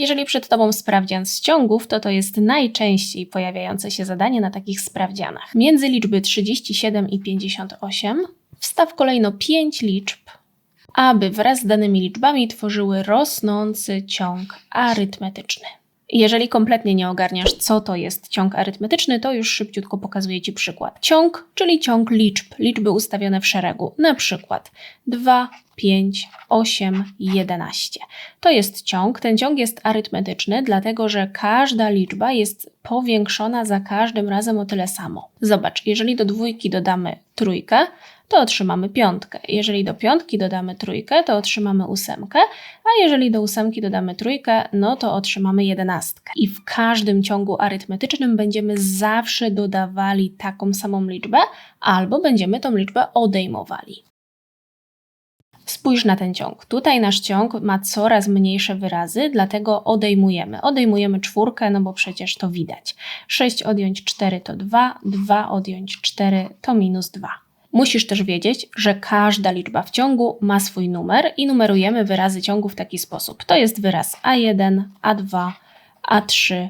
Jeżeli przed Tobą sprawdzian z ciągów, to to jest najczęściej pojawiające się zadanie na takich sprawdzianach. Między liczby 37 i 58 wstaw kolejno 5 liczb, aby wraz z danymi liczbami tworzyły rosnący ciąg arytmetyczny. Jeżeli kompletnie nie ogarniasz, co to jest ciąg arytmetyczny, to już szybciutko pokazuję Ci przykład. Ciąg, czyli ciąg liczb, liczby ustawione w szeregu, na przykład 2, 5, 8, 11. To jest ciąg. Ten ciąg jest arytmetyczny, dlatego że każda liczba jest powiększona za każdym razem o tyle samo. Zobacz, jeżeli do dwójki dodamy trójkę, to otrzymamy piątkę. Jeżeli do piątki dodamy trójkę, to otrzymamy ósemkę, a jeżeli do ósemki dodamy trójkę, no to otrzymamy jedenastkę. I w każdym ciągu arytmetycznym będziemy zawsze dodawali taką samą liczbę, albo będziemy tą liczbę odejmowali. Spójrz na ten ciąg. Tutaj nasz ciąg ma coraz mniejsze wyrazy, dlatego odejmujemy. Odejmujemy czwórkę, no bo przecież to widać. 6 odjąć 4 to 2, 2 odjąć 4 to minus 2. Musisz też wiedzieć, że każda liczba w ciągu ma swój numer i numerujemy wyrazy ciągu w taki sposób. To jest wyraz A1, A2, A3,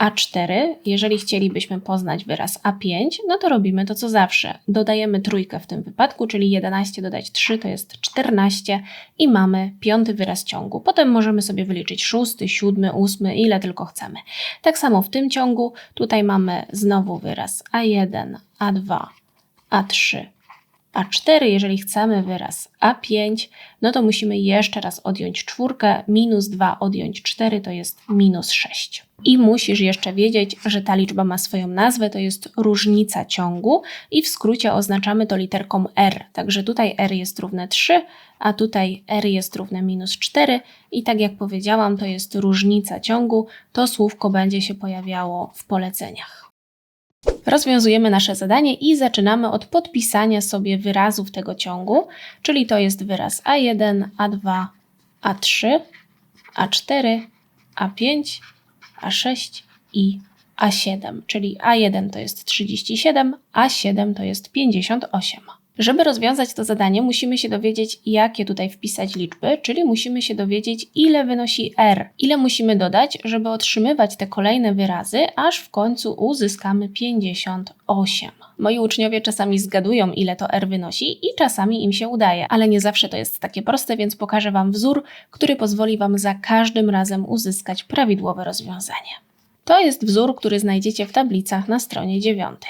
A4. Jeżeli chcielibyśmy poznać wyraz A5, no to robimy to co zawsze. Dodajemy trójkę w tym wypadku, czyli 11 dodać 3 to jest 14 i mamy piąty wyraz ciągu. Potem możemy sobie wyliczyć szósty, siódmy, ósmy, ile tylko chcemy. Tak samo w tym ciągu tutaj mamy znowu wyraz A1, A2, a3, A4, jeżeli chcemy wyraz A5, no to musimy jeszcze raz odjąć czwórkę, minus 2 odjąć 4 to jest minus 6. I musisz jeszcze wiedzieć, że ta liczba ma swoją nazwę, to jest różnica ciągu i w skrócie oznaczamy to literką R. Także tutaj R jest równe 3, a tutaj R jest równe minus 4 i tak jak powiedziałam, to jest różnica ciągu, to słówko będzie się pojawiało w poleceniach. Rozwiązujemy nasze zadanie i zaczynamy od podpisania sobie wyrazów tego ciągu, czyli to jest wyraz A1, A2, A3, A4, A5, A6 i A7, czyli A1 to jest 37, A7 to jest 58. Żeby rozwiązać to zadanie, musimy się dowiedzieć, jakie tutaj wpisać liczby, czyli musimy się dowiedzieć, ile wynosi r, ile musimy dodać, żeby otrzymywać te kolejne wyrazy, aż w końcu uzyskamy 58. Moi uczniowie czasami zgadują, ile to r wynosi i czasami im się udaje, ale nie zawsze to jest takie proste, więc pokażę Wam wzór, który pozwoli Wam za każdym razem uzyskać prawidłowe rozwiązanie. To jest wzór, który znajdziecie w tablicach na stronie 9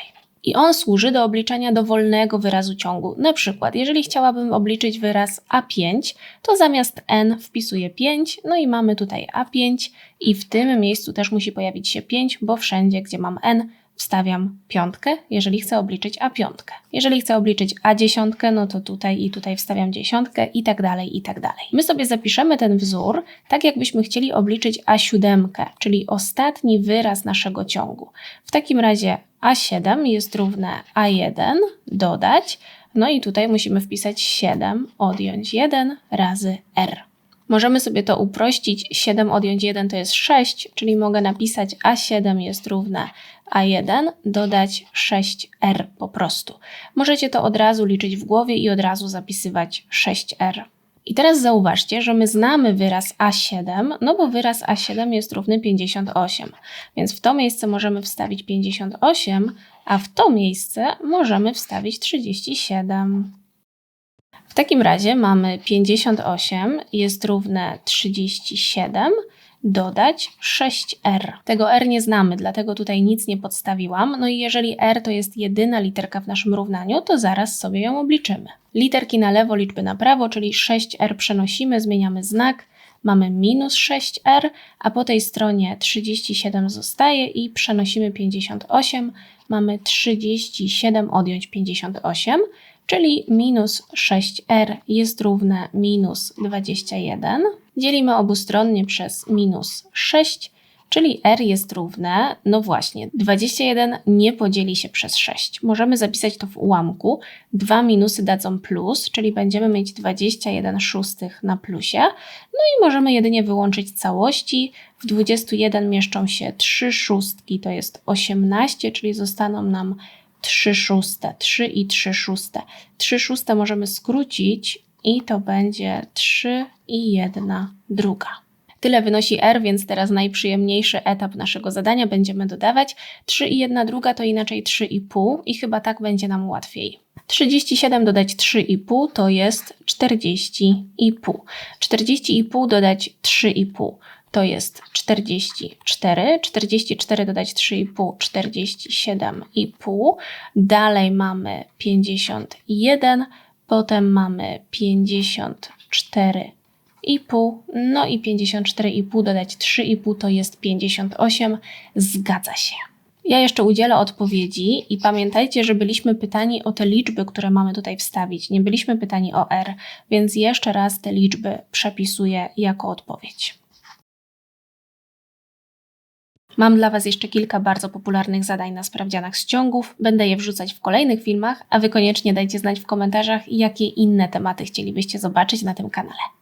i on służy do obliczania dowolnego wyrazu ciągu. Na przykład, jeżeli chciałabym obliczyć wyraz A5, to zamiast n wpisuję 5, no i mamy tutaj A5 i w tym miejscu też musi pojawić się 5, bo wszędzie, gdzie mam n, wstawiam piątkę, jeżeli chcę obliczyć a piątkę. Jeżeli chcę obliczyć a dziesiątkę, no to tutaj i tutaj wstawiam dziesiątkę i tak dalej, i tak dalej. My sobie zapiszemy ten wzór tak, jakbyśmy chcieli obliczyć a siódemkę, czyli ostatni wyraz naszego ciągu. W takim razie a7 jest równe a1 dodać, no i tutaj musimy wpisać 7, odjąć 1 razy r. Możemy sobie to uprościć. 7 odjąć 1 to jest 6, czyli mogę napisać A7 jest równe A1, dodać 6R po prostu. Możecie to od razu liczyć w głowie i od razu zapisywać 6R. I teraz zauważcie, że my znamy wyraz A7, no bo wyraz A7 jest równy 58, więc w to miejsce możemy wstawić 58, a w to miejsce możemy wstawić 37. Takim razie mamy 58 jest równe 37 dodać 6r. Tego r nie znamy, dlatego tutaj nic nie podstawiłam. No i jeżeli r to jest jedyna literka w naszym równaniu, to zaraz sobie ją obliczymy. Literki na lewo, liczby na prawo, czyli 6r przenosimy, zmieniamy znak, mamy minus 6r, a po tej stronie 37 zostaje i przenosimy 58, mamy 37 odjąć 58, czyli minus 6r jest równe minus 21. Dzielimy obustronnie przez minus 6, czyli r jest równe, no właśnie, 21 nie podzieli się przez 6. Możemy zapisać to w ułamku. Dwa minusy dadzą plus, czyli będziemy mieć 21 szóstych na plusie. No i możemy jedynie wyłączyć całości. W 21 mieszczą się 3 szóstki, to jest 18, czyli zostaną nam 3 szóste, 3 i 3 szóste. 3 szóste możemy skrócić i to będzie 3 i 1 druga. Tyle wynosi R, więc teraz najprzyjemniejszy etap naszego zadania będziemy dodawać. 3 i 1 druga to inaczej 3,5 i chyba tak będzie nam łatwiej. 37 dodać 3,5 to jest 40,5. 40,5 dodać 3,5 to jest 44. 44 dodać 3,5, 47,5. Dalej mamy 51, potem mamy 54,5. No i 54,5 dodać 3,5 to jest 58. Zgadza się. Ja jeszcze udzielę odpowiedzi i pamiętajcie, że byliśmy pytani o te liczby, które mamy tutaj wstawić. Nie byliśmy pytani o R, więc jeszcze raz te liczby przepisuję jako odpowiedź. Mam dla Was jeszcze kilka bardzo popularnych zadań na sprawdzianach z ciągów. Będę je wrzucać w kolejnych filmach, a Wy koniecznie dajcie znać w komentarzach, jakie inne tematy chcielibyście zobaczyć na tym kanale.